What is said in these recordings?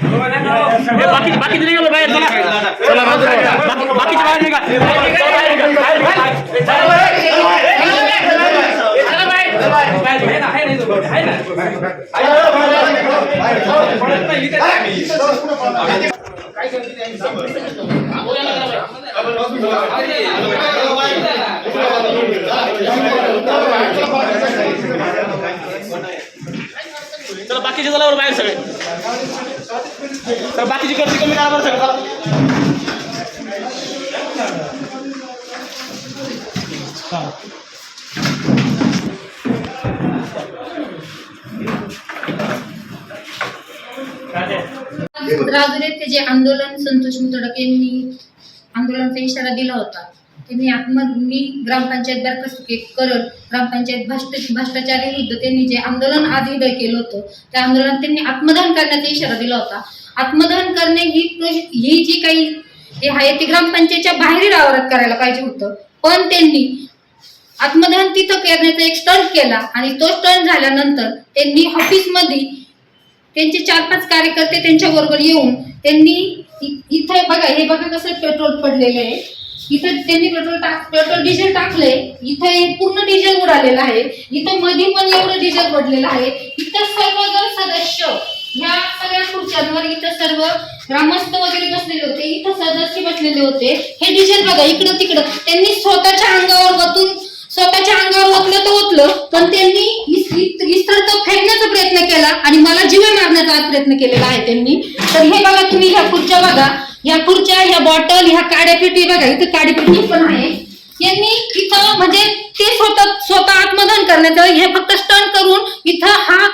बाकी बाकीचे निघा बरं बाहेर चला चला बाकी- बाकीचे बाहेर निघा चला बाकीचे चला बाहेर सगळे. तर बाकीची गर्दी कमी करा बरं सगळं चला. राजुरी येथे जे आंदोलन संतोष मुतडक यांनी आंदोलनाचा इशारा दिला होता. त्यांनी आत्म मी ग्रामपंचायत बरखास्त करत ग्रामपंचायत भ्रष्ट भ्रष्टाचाराविरुद्ध त्यांनी जे आंदोलन आधी केलं होतं त्या आंदोलनात त्यांनी आत्मदहन करण्याचा इशारा दिला होता. आत्मदहन करणे ही ही जी काही हे आहे ते ग्रामपंचायतच्या बाहेरील आवारात करायला पाहिजे होतं. पण त्यांनी आत्मदहन तिथं करण्याचा एक स्टंट केला आणि तो स्टंट झाल्यानंतर त्यांनी ऑफिसमध्ये त्यांचे चार पाच कार्यकर्ते त्यांच्या बरोबर येऊन त्यांनी इथं बघा हे बघा कसं पेट्रोल पडलेलं आहे. इथं त्यांनी पेट्रोल टाक पेट्रोल डिझेल टाकलंय. इथं हे पूर्ण डिझेल उडालेलं आहे. इथं मध्ये पण एवढं डिझेल पडलेलं आहे. इथं सर्व जर सदस्य ह्या सगळ्या खुर्च्यांवर इथं सर्व ग्रामस्थ वगैरे बसलेले होते. इथं सदस्य बसलेले होते. हे डिझेल बघा इकडं तिकडं. त्यांनी स्वतःच्या अंगावर वतून स्वतःच्या अंगावर ओतलं तर ओतलं पण त्यांनी इस- इस्तर केला आणि मला जीवे मारण्याचा आज प्रयत्न केलेला आहे त्यांनी. तर हे बघा तुम्ही ह्या खुर्च्या बघा. ह्या खुर्च्या ह्या बॉटल ह्या काड्यापेटी बघा इथं काडी पण आहे. यांनी इथं म्हणजे ते स्वतः स्वतः आत्मदान करण्याचं हे फक्त स्टंट करून इथं हा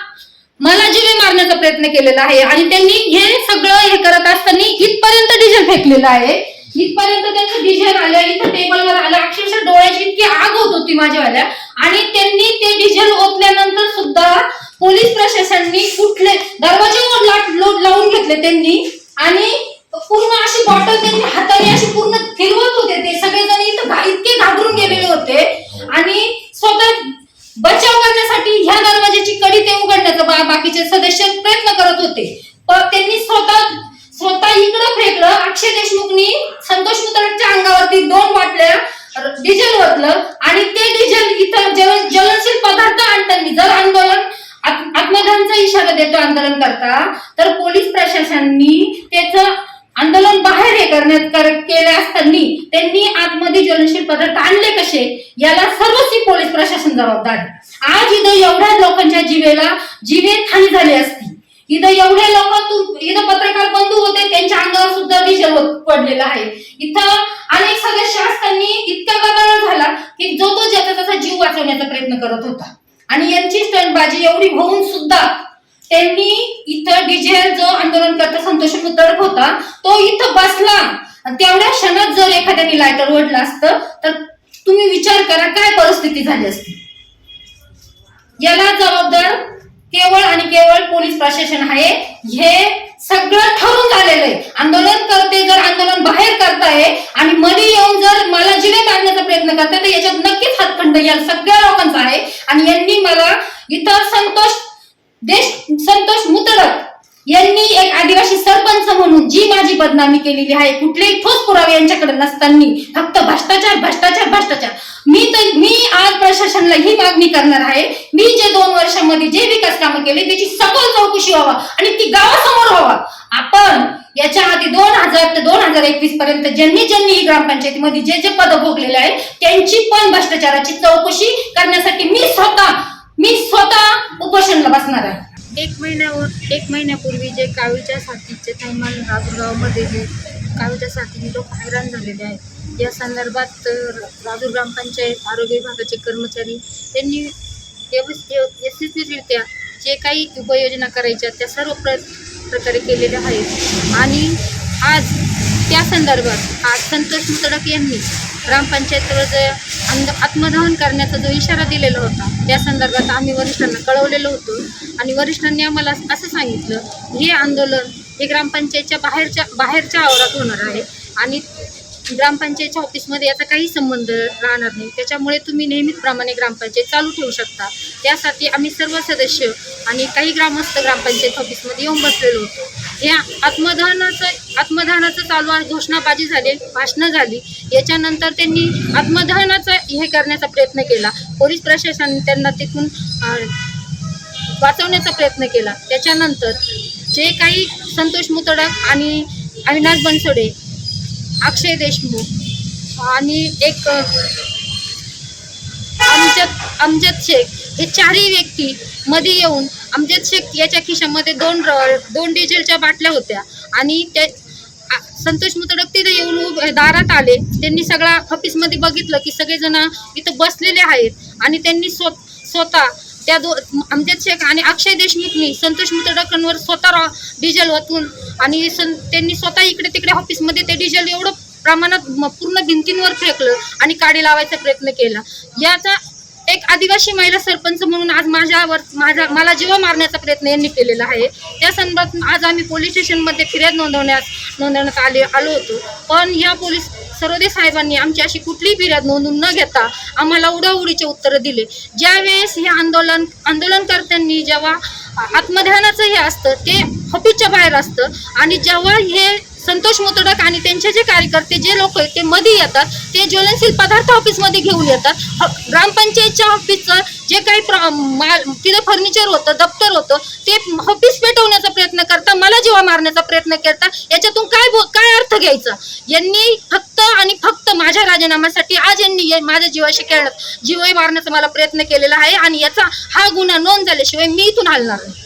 मला जीवे मारण्याचा प्रयत्न केलेला आहे. आणि त्यांनी हे सगळं हे करत असताना इथपर्यंत डिझेल फेकलेलं आहे. इथपर्यंत त्यांचं डिझेल आलं इथं टेबलवर आलं. अक्षरशः डोळ्याची इतकी आग होत होती माझ्यावाल्या. आणि त्यांनी ते डिझेल ओतल्यानंतर सुद्धा पोलीस प्रशासनाने कुठले दरवाजे लावून लावून घेतले त्यांनी आणि पूर्ण अशी बॉटल त्यांनी हाताने अशी पूर्ण फिरवत होते ते. सगळेजण इथं इतके घाबरून गेलेले होते. आणि स्वतः बचाव करण्यासाठी ह्या दरवाजाची कडी ते उघडण्याचा बा- बाकीचे सदस्य प्रयत्न करत होते. पण त्यांनी स्वतः स्वतः इकडं फेकलं. अक्षय देशमुखनी संतोष मुतरटच्या अंगावरती दोन बाटल्या डिझेल ओतलं आणि ते डिझेल इथं जल ज्वलनशील पदार्थ आणताना जर आंदोलन आत- आत्मदहनचा इशारा देतो आंदोलन करता तर पोलीस प्रशासनाने त्याचं आंदोलन बाहेर हे करण्यात केले असताना त्यांनी आतमध्ये ज्वलनशील पदार्थ आणले कसे? याला सर्वच पोलीस प्रशासन जबाबदार आज इथं एवढ्या लोकांच्या जीवेला जीवे हानी झाली असती. इथं एवढे लोक तू इथं पत्रकार बंधू होते त्यांच्या अंगावर सुद्धा डिझेल पडलेला पडलेलं आहे. इथं अनेक सदस्य असताना इतका गदारोळ झाला की जो तो ज्याचा त्याचा जीव वाचवण्याचा प्रयत्न करत होता. आणि यांची स्टंटबाजी एवढी होऊन सुद्धा त्यांनी इथं डिझेल जो आंदोलन करता संतोष मुतडक होता तो इथं बसला. तेवढ्या क्षणात जर एखाद्याने लायटर ओढला असतं तर तुम्ही विचार करा काय परिस्थिती झाली असती? याला जबाबदार केवळ आणि केवळ पोलीस प्रशासन आहे. हे सगळं ठरून झालेलं आहे. आंदोलन करते जर आंदोलन बाहेर करताय आणि मध्ये येऊन जर मला जिवे मारण्याचा प्रयत्न करताय तर याच्यात नक्कीच हातखंड या सगळ्या लोकांचा आहे. आणि यांनी मला इतर संतोष देश यांनी एक आदिवासी सरपंच म्हणून जी माझी बदनामी केलेली आहे कुठलेही ठोस पुरावे यांच्याकडे नसताना फक्त भ्रष्टाचार भ्रष्टाचार भ्रष्टाचार. मी तर मी आज प्रशासनाला ही मागणी करणार आहे मी जे दोन वर्षामध्ये जे विकास कामं केले त्याची सखोल चौकशी व्हावा आणि ती गावासमोर व्हावा. आपण याच्या आधी दोन हजार ते दोन हजार एकवीस पर्यंत ज्यांनी ज्यांनी ग्रामपंचायतीमध्ये जे जे पद भोगलेले आहे त्यांची पण भ्रष्टाचाराची चौकशी करण्यासाठी मी स्वतः मी स्वतः उपोषणला बसणार आहे. एक महिन्यावर एक महिन्यापूर्वी जे कावीच्या साथीचे थैमान राजूरगावमध्ये जे कावीच्या साथीने लोक हैराण झालेले आहेत या संदर्भात राजूर ग्रामपंचायत आरोग्य विभागाचे कर्मचारी यांनी यशस्वीरित्या जे काही उपाययोजना करायच्या त्या सर्व प्र प्रकारे केलेल्या आहेत. आणि आज त्या संदर्भात आज संतोष मुतडक यांनी ग्रामपंचायतीवर जे आत्मदहन करण्याचा जो इशारा दिलेला होता त्या संदर्भात आम्ही वरिष्ठांना कळवलेलं होतं. आणि वरिष्ठांनी आम्हाला असं सांगितलं हे आंदोलन हे ग्रामपंचायतच्या बाहेरच्या बाहेरच्या आवारात होणार आहे आणि ग्रामपंचायतच्या ऑफिसमध्ये याचा काही संबंध राहणार नाही. त्याच्यामुळे तुम्ही नेहमीप्रमाणे ग्रामपंचायत चालू ठेवू शकता. त्यासाठी आम्ही सर्व सदस्य आणि काही ग्रामस्थ ग्रामपंचायत ऑफिसमध्ये येऊन बसलेलो होतो. या आत्मदहनाचं आत्मदहनाचं चालू घोषणाबाजी झाली भाषणं झाली. याच्यानंतर त्यांनी आत्मदहनाचा हे करण्याचा प्रयत्न केला. पोलीस प्रशासनाने त्यांना तिथून वाचवण्याचा प्रयत्न केला. त्याच्यानंतर जे काही संतोष मुतडक आणि अविनाश बनसोडे अक्षय देशमुख आणि एक अमजद अमजद शेख हे चारही व्यक्ती मध्ये येऊन अमजद शेख याच्या खिशामध्ये दोन र- दोन डिझेलच्या बाटल्या होत्या आणि त्या संतोष मुतडक तिथे येऊन दारात आले. त्यांनी सगळा ऑफिसमध्ये बघितलं की सगळेजण इथं बसलेले आहेत. आणि त्यांनी स्व स्वतः त्या दो अमजद शेख आणि अक्षय देशमुखनी संतोष मुतडकांवर स्वतः डिझेल ओतून आणि सं त्यांनी स्वतः इकडे तिकडे ऑफिसमध्ये ते डिझेल एवढं प्रमाणात म- पूर्ण भिंतींवर फेकलं आणि काडी लावायचा प्रयत्न केला. याचा एक आदिवासी महिला सरपंच म्हणून आज माझ्यावर माझा मला जीव मारण्याचा प्रयत्न यांनी केलेला आहे. त्या संदर्भात आज आम्ही पोलीस स्टेशनमध्ये फिर्याद नोंदवण्यास नोंदवण्यात आले आलो होतो. पण या पोलीस सरोदे साहेबांनी आमची अशी कुठलीही फिर्याद नोंदून न घेता आम्हाला उडाउडीचे उत्तरं दिले. ज्यावेळेस हे आंदोलन आंदोलनकर्त्यांनी जेव्हा आत्मध्यानाचं हे असतं ते ऑफिसच्या बाहेर असतं आणि जेव्हा हे संतोष मोतडक आणि त्यांचे जे कार्यकर्ते जे लोक आहेत ते मध्ये येतात ते ज्वलनशील पदार्थ ऑफिसमध्ये घेऊन येतात. ह- ग्रामपंचायतच्या ऑफिसचं जे काही तिथं फर्निचर होतं दप्तर होतं ते ऑफिस पेटवण्याचा प्रयत्न करता मला जीवा मारण्याचा प्रयत्न करता याच्यातून काय बो- काय अर्थ घ्यायचा? यांनी फक्त आणि फक्त माझ्या राजीनाम्यासाठी आज यांनी माझ्या जीवाशी खेळण्यात जीव मारण्याचा मला प्रयत्न केलेला आहे आणि याचा हा गुन्हा नोंद झाल्याशिवाय मी इथून हलणार नाही.